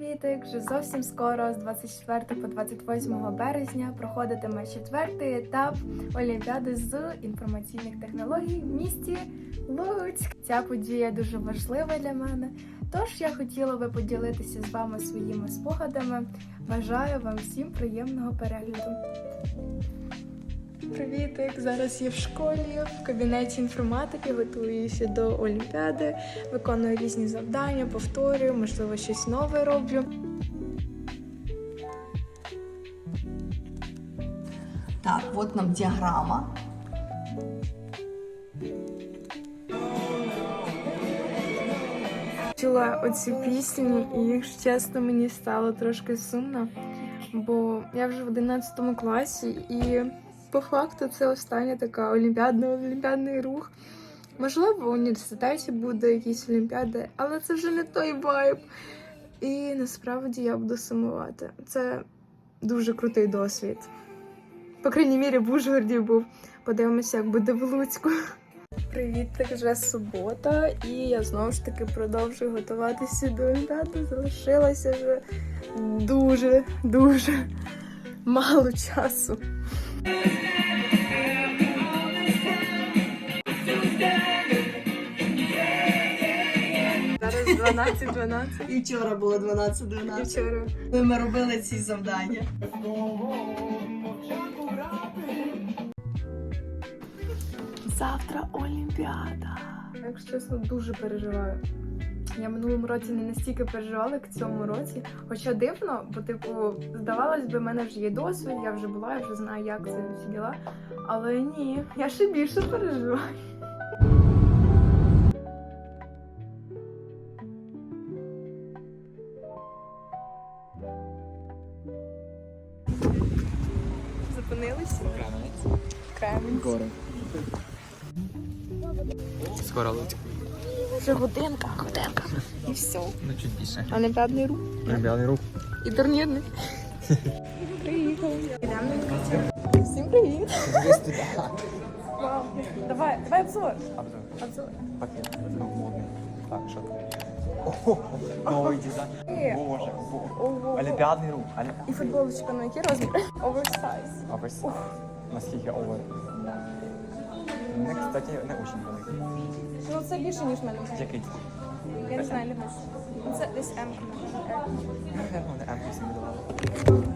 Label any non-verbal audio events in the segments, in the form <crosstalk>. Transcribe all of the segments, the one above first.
Вітик вже зовсім скоро, з 24 по 28 березня, проходитиме четвертий етап Олімпіади з інформаційних технологій в місті Луцьк. Ця подія дуже важлива для мене. Тож я хотіла би поділитися з вами своїми спогадами. Бажаю вам всім приємного перегляду. Привітик! Зараз я в школі, в кабінеті інформатики, готуюся до Олімпіади, виконую різні завдання, повторюю, можливо, щось нове роблю. Так, от нам діаграма. Чула оцю пісню, і якщо чесно, мені стало трошки сумно, бо я вже в 11 класі, і по факту це остання така олімпіадна олімпіадний рух. Можливо, в університеті буде якісь олімпіади, але це вже не той вайб. І насправді я буду сумувати. Це дуже крутий досвід. По крайній мірі, в Ужгороді був. Подивимося, як буде в Луцьку. Привіт, так вже субота, і я знову ж таки продовжую готуватися до Олімпіади. Залишилося вже дуже, дуже мало часу. Зараз 12-12. І вчора було І 12-12. вчора. Коли ми робили ці завдання. Завтра Олімпіада. Якщо чесно, дуже переживаю. Я минулому році не настільки переживала, як в цьому році. Хоча дивно, бо, типу, здавалось би, в мене вже є досвід, я вже була, я вже знаю, як це всі діла. Але ні, я ще більше переживаю. Зупинилися? Кремінь. Гори. Скоро Луцьк. Вже годинка, годинка. І все. Ну чуть більше. Олімпіадний рух. Олімпіадний рух. І турнірний. Приїхали. На. Всім привіт. Вау. Давай, давай обзор. Обзор. Обзор. Пакет. Модний. Так, що новий дизайн. Боже, боже. Олімпіадний рух. І футболочка, ну який розмір? Оверсайз. Оверс. Наскільки овер? Не, кстати, не дуже великий. Ну це більше, ніж в мене. Який? Я не знаю, не бачу. Ну, Це десь М. Наверно, не М8 видавали.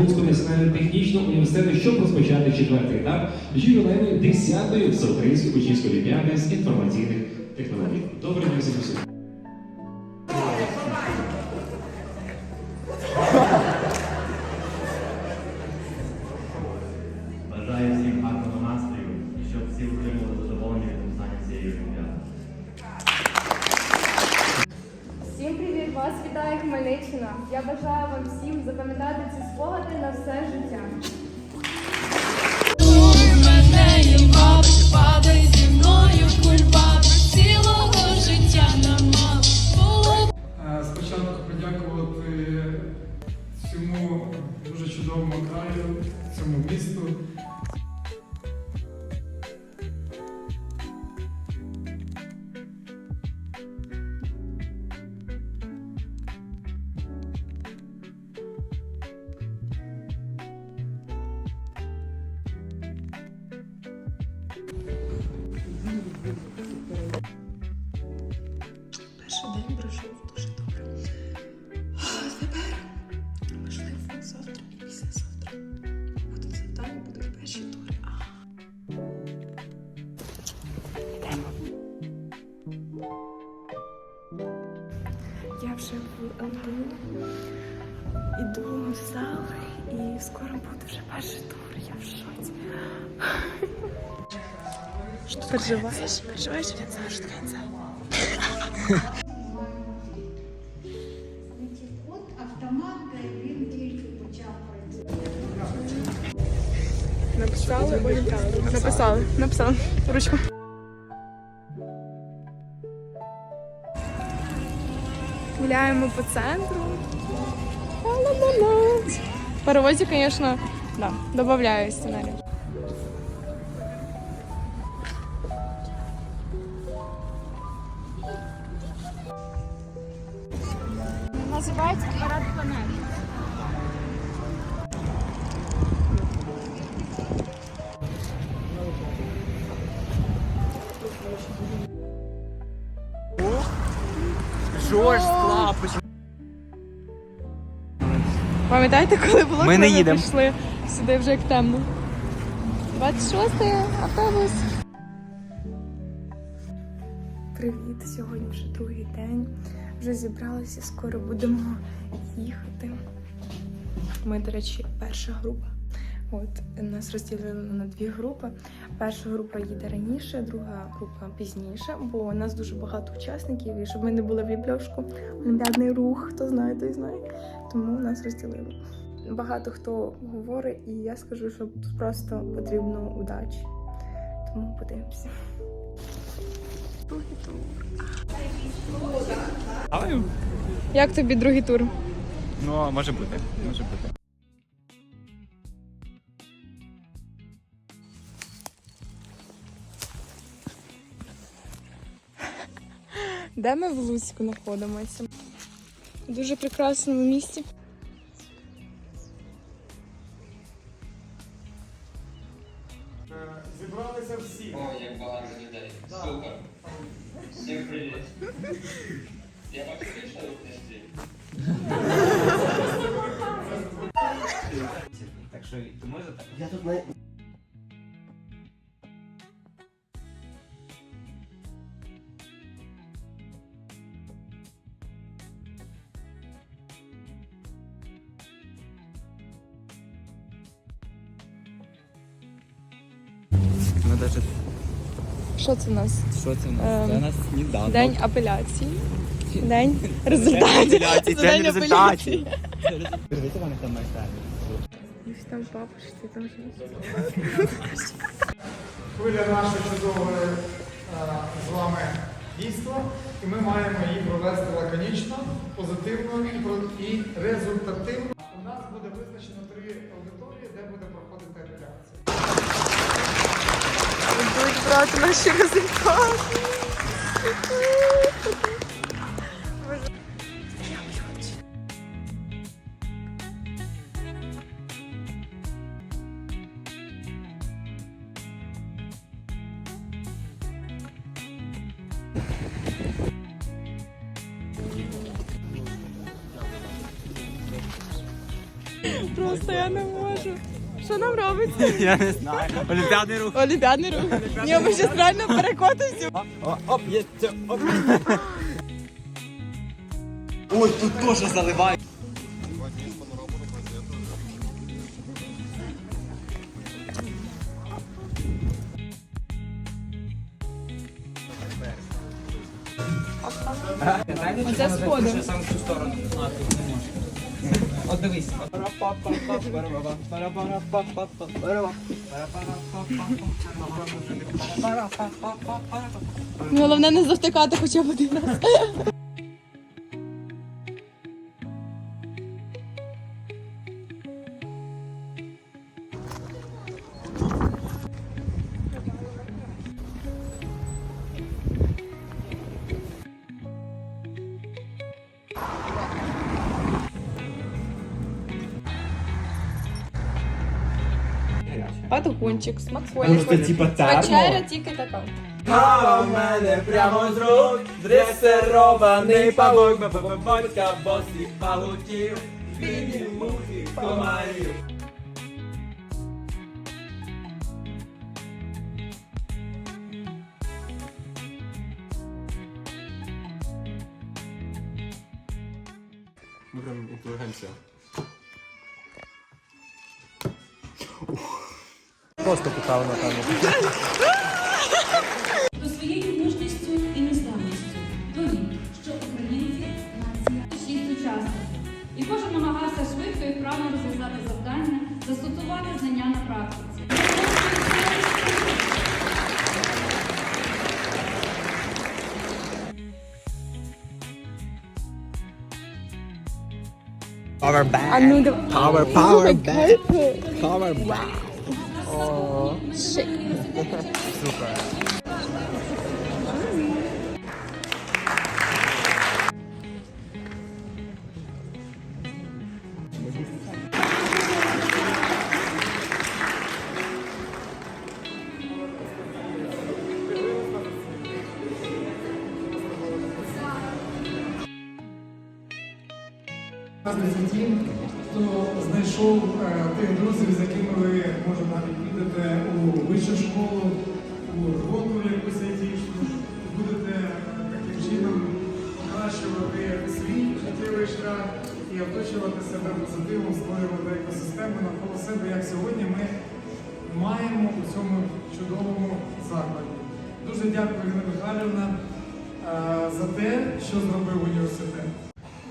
Луцького національного технічного університету, щоб розпочати четвертий етап ювілейної 10-ї всеукраїнської учнівської олімпіади з інформаційних технологій. Доброго дня всім вже в ЛДУ, іду в зал і скоро буде вже перший тур. Я в шоці. Що переживаєш? Переживаєш, я знаю, що таке це. От автомат, він тільки почав працювати. Написали Олімпіаду. Написали, написали. Ручку. Гуляємо по центру. Ла-ла-ла-ла. В паровозі, звісно, да, додаю сценарій. Називається парад планет. Жорстко. Пам'ятаєте, коли було, Ми коли не ми їдемо. прийшли сюди вже як темно? 26-й автобус. Привіт, сьогодні вже другий день. Вже зібралися, скоро будемо їхати. Ми, до речі, перша група. От нас розділили на дві групи. Перша група їде раніше, друга група пізніше, бо у нас дуже багато учасників, і щоб ми не були в ліпльошку. Олімпіадний рух, хто знає, той знає. Тому нас розділили. Багато хто говорить, і я скажу, що тут просто потрібно удачі. Тому подивимося. Другий тур. Як тобі другий тур? Ну, може бути, може бути. Де ми в Луцьку знаходимося? В дуже прекрасному місці. Зібралися всі. О, як багато людей. Супер. Всім привіт. Я вам вийшов у книжці? Так що ти можеш так? Я тут не... Що це у нас? що це у нас? Ем, Це у нас сніданок. День апеляції. День результатів. День Це день апеляції. Дивіться, вони там майстерні. Ось там папа, що ти там Хвиля наше чудове е, з вами дійство, і ми маємо її провести лаконічно, позитивно і, і результативно. У нас буде визначено три Будуть брати наші результати. Просто я не можу. Що нам робиться? <laughs> Я не знаю. Олімпіадний рух. Олімпіадний рух. Ні, ми ще реально перекотимося. О, оп, є, це, оп. Ой, тут теж заливає. Оце сходи. От дивись. Головне не завтикати хоча б один раз. Патухончик, смаколик. Вечеря тільки така. А у мене прямо з рук дресирований павук, бабабонька босих павуків, білі мухи комарів. Ми прям інтелігенція. Просто питав, напевно. До своєю мужністю і незламністю довів, що українці нація шість учасників. І кожен намагався швидко і вправно розв'язати завдання, застосувати знання на практиці. Power back. Power, power back. Power back. О, Шик. супер. Вищу школу, у роботу якусь айтішну, будете таким чином покращувати свій життєвий шлях і оточувати себе позитивом, створювати екосистему навколо себе, як сьогодні ми маємо у цьому чудовому закладі. Дуже дякую, Ірина Михайлівна, е, за те, що зробив університет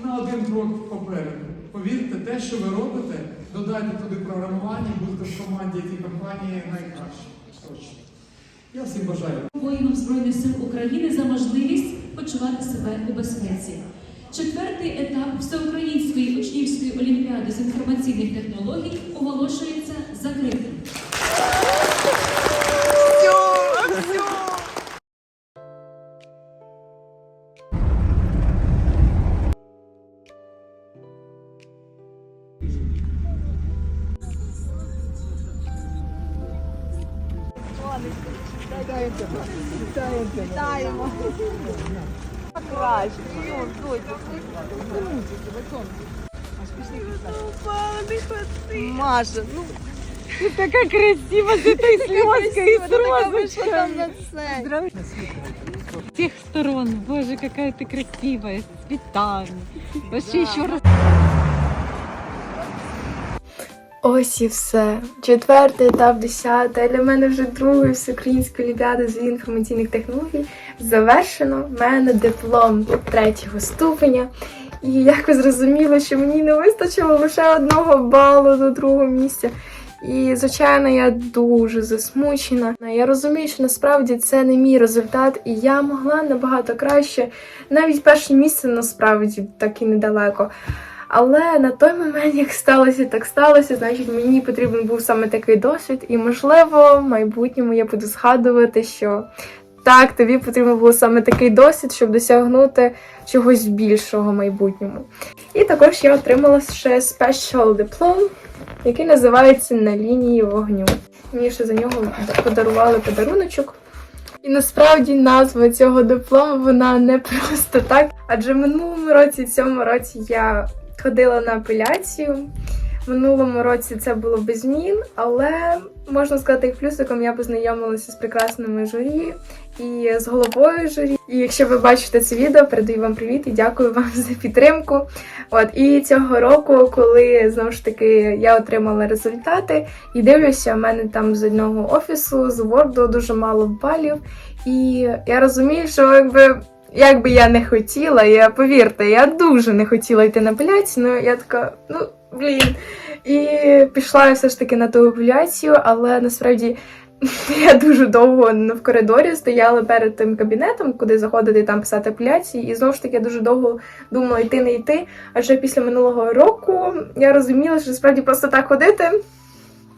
на один крок попереду. Повірте, те, що ви робите, додайте туди програмування, будете в команді ті компанії найкраще. Точно. Я всім бажаю. воїнам Збройних сил України за можливість почувати себе у безпеці. Четвертий етап всеукраїнської учнівської олімпіади з інформаційних технологій оголошується закритим. Маша, ну С всех сторон. Боже, какая ты красивая, с цветами. Вообще еще раз. Ось і все. Четвертий етап, десятий. Для мене вже другий всеукраїнська олімпіада з інформаційних технологій завершено. У мене диплом третього ступеня. І як ви зрозуміли, що мені не вистачило лише одного балу до другого місця. І, звичайно, я дуже засмучена. Я розумію, що насправді це не мій результат, і я могла набагато краще. Навіть перше місце насправді так і недалеко. Але на той момент, як сталося, так сталося, значить мені потрібен був саме такий досвід, і можливо, в майбутньому я буду згадувати, що так, тобі потрібен був саме такий досвід, щоб досягнути чогось більшого в майбутньому. І також я отримала ще special диплом, який називається на лінії вогню. Мені ще за нього подарували подаруночок. І насправді назва цього диплому вона не просто так. Адже в минулому році, в цьому році я ходила на апеляцію. В минулому році це було без змін, але можна сказати, як плюсиком я познайомилася з прекрасними журі і з головою журі. І якщо ви бачите це відео, передаю вам привіт і дякую вам <laughs> за підтримку. От і цього року, коли знову ж таки я отримала результати, і дивлюся, у мене там з одного офісу, з Word дуже мало балів. І я розумію, що якби. Як би я не хотіла, я повірте, я дуже не хотіла йти на апеляцію, ну я така, ну блін. І пішла я все ж таки на ту апеляцію, але насправді <laughs> я дуже довго в коридорі стояла перед тим кабінетом, куди заходити там писати апеляції, і знову ж таки я дуже довго думала йти, не йти. Адже після минулого року я розуміла, що насправді просто так ходити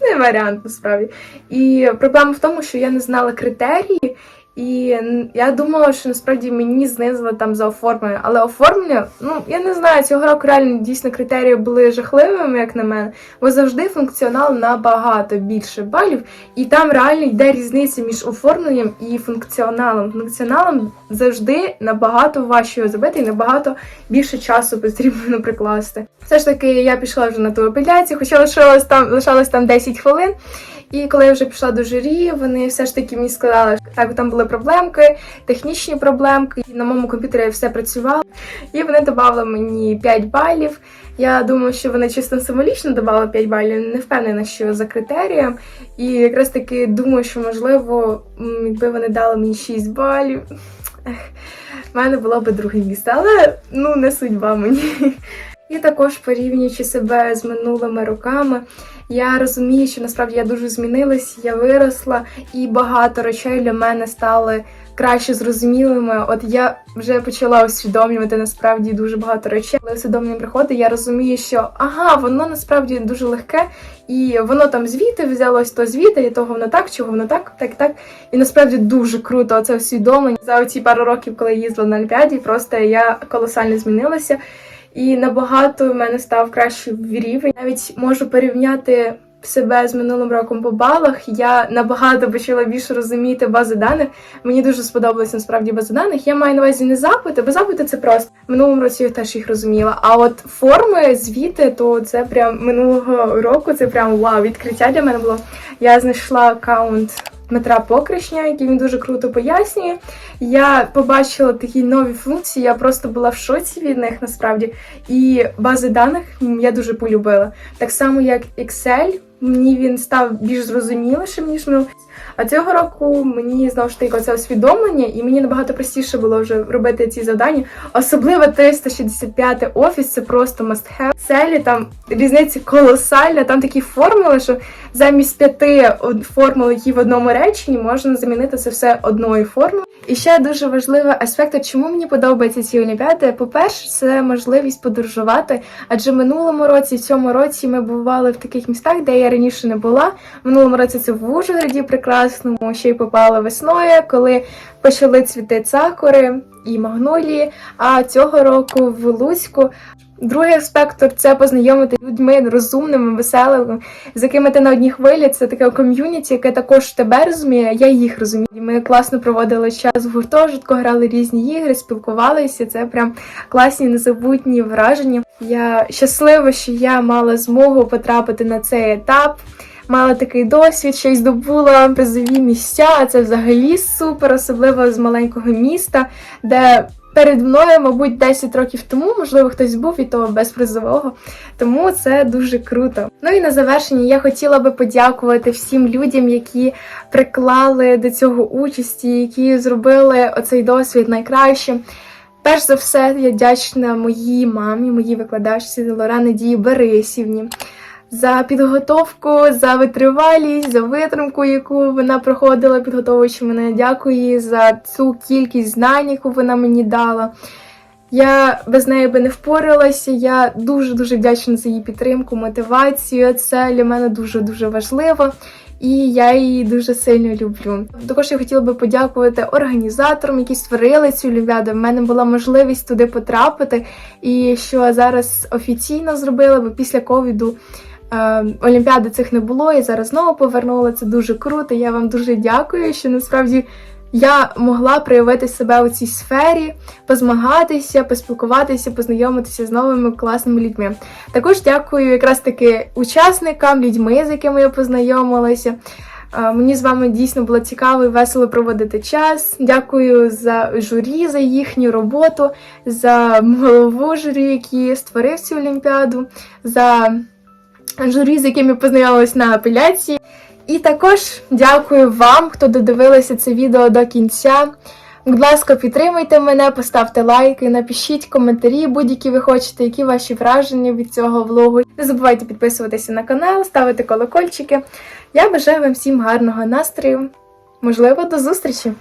не варіант насправді. І проблема в тому, що я не знала критерії. І я думала, що насправді мені знизили там за оформлення, але оформлення, ну я не знаю, цього року реально дійсно критерії були жахливими, як на мене, бо завжди функціонал набагато більше балів, і там реально йде різниця між оформленням і функціоналом. Функціоналом завжди набагато важче його зробити і набагато більше часу потрібно <laughs> прикласти. Все ж таки, я пішла вже на ту апеляцію, хоча лишилось там лишалось там 10 хвилин. І коли я вже пішла до журі, вони все ж таки мені сказали, що так там були проблемки, технічні проблемки. На моєму комп'ютері все працювало. І вони додали мені 5 балів. Я думаю, що вони чисто символічно додали 5 балів, не впевнена, що за критерієм. І якраз таки думаю, що можливо, якби вони дали мені 6 балів. В мене було би друге місце, але ну не судьба мені. І також порівнюючи себе з минулими роками, я розумію, що насправді я дуже змінилась, я виросла, і багато речей для мене стали краще зрозумілими. От я вже почала усвідомлювати насправді дуже багато речей. Коли усвідомлення приходить, я розумію, що ага, воно насправді дуже легке, і воно там звідти взялось, то звідти, і того воно так, чого воно так, так, так. І насправді дуже круто це усвідомлення. За оці пару років, коли я їздила на Олімпіаді, просто я колосально змінилася. І набагато в мене став кращий рівень. Навіть можу порівняти себе з минулим роком по балах. Я набагато почала більше розуміти бази даних. Мені дуже сподобалися насправді бази даних. Я маю на увазі не запити, бо запити це просто. Минулому році я теж їх розуміла. А от форми, звіти, то це прям минулого року, це прям вау, відкриття для мене було. Я знайшла аккаунт Дмитра Покришня, який він дуже круто пояснює. Я побачила такі нові функції, я просто була в шоці від них насправді. І бази даних я дуже полюбила. Так само, як Excel, мені він став більш зрозумілішим, ніж минулого. А цього року мені знову ж таки оце усвідомлення, і мені набагато простіше було вже робити ці завдання. Особливо 365 офіс, це просто must have. Селі там різниця колосальна, там такі формули, що замість п'яти формул, які в одному реченні, можна замінити це все одною формулою. І ще дуже важливий аспект, чому мені подобаються ці олімпіади. По-перше, це можливість подорожувати. Адже минулому році, в цьому році ми бували в таких містах, де я раніше не була. Минулому році це в Ужгороді прекрасному, ще й попала весною, коли почали цвіти цакури і магнолії. А цього року в Луцьку. Другий аспект це познайомити людьми розумними, веселими, з якими ти на одній хвилі. Це таке ком'юніті, яке також тебе розуміє, я їх розумію. Ми класно проводили час в гуртожитку, грали різні ігри, спілкувалися. Це прям класні незабутні враження. Я щаслива, що я мала змогу потрапити на цей етап. Мала такий досвід, що й здобула призові місця. Це взагалі супер, особливо з маленького міста, де перед мною, мабуть, 10 років тому, можливо, хтось був і то без призового. Тому це дуже круто. Ну і на завершення я хотіла би подякувати всім людям, які приклали до цього участі, які зробили оцей досвід найкраще. Перш за все, я вдячна моїй мамі, моїй викладачці Лорани Дії Борисівні. За підготовку, за витривалість, за витримку, яку вона проходила, підготовуючи мене. Дякую їй за цю кількість знань, яку вона мені дала. Я без неї би не впоралася. Я дуже дуже вдячна за її підтримку, мотивацію. Це для мене дуже дуже важливо. І я її дуже сильно люблю. Також я хотіла би подякувати організаторам, які створили цю олімпіаду. В мене була можливість туди потрапити, і що зараз офіційно зробили, бо після ковіду олімпіади цих не було. І зараз знову повернула. Це дуже круто. Я вам дуже дякую, що насправді я могла проявити себе у цій сфері, позмагатися, поспілкуватися, познайомитися з новими класними людьми. Також дякую якраз таки учасникам, людьми, з якими я познайомилася. Е, Мені з вами дійсно було цікаво і весело проводити час. Дякую за журі, за їхню роботу, за голову журі, який створив цю олімпіаду, за журі, з яким я познайомилась на апеляції. І також дякую вам, хто додивилися це відео до кінця. Будь ласка, підтримуйте мене, поставте лайки, напишіть коментарі, будь-які ви хочете, які ваші враження від цього влогу. Не забувайте підписуватися на канал, ставити колокольчики. Я бажаю вам всім гарного настрою. Можливо, до зустрічі!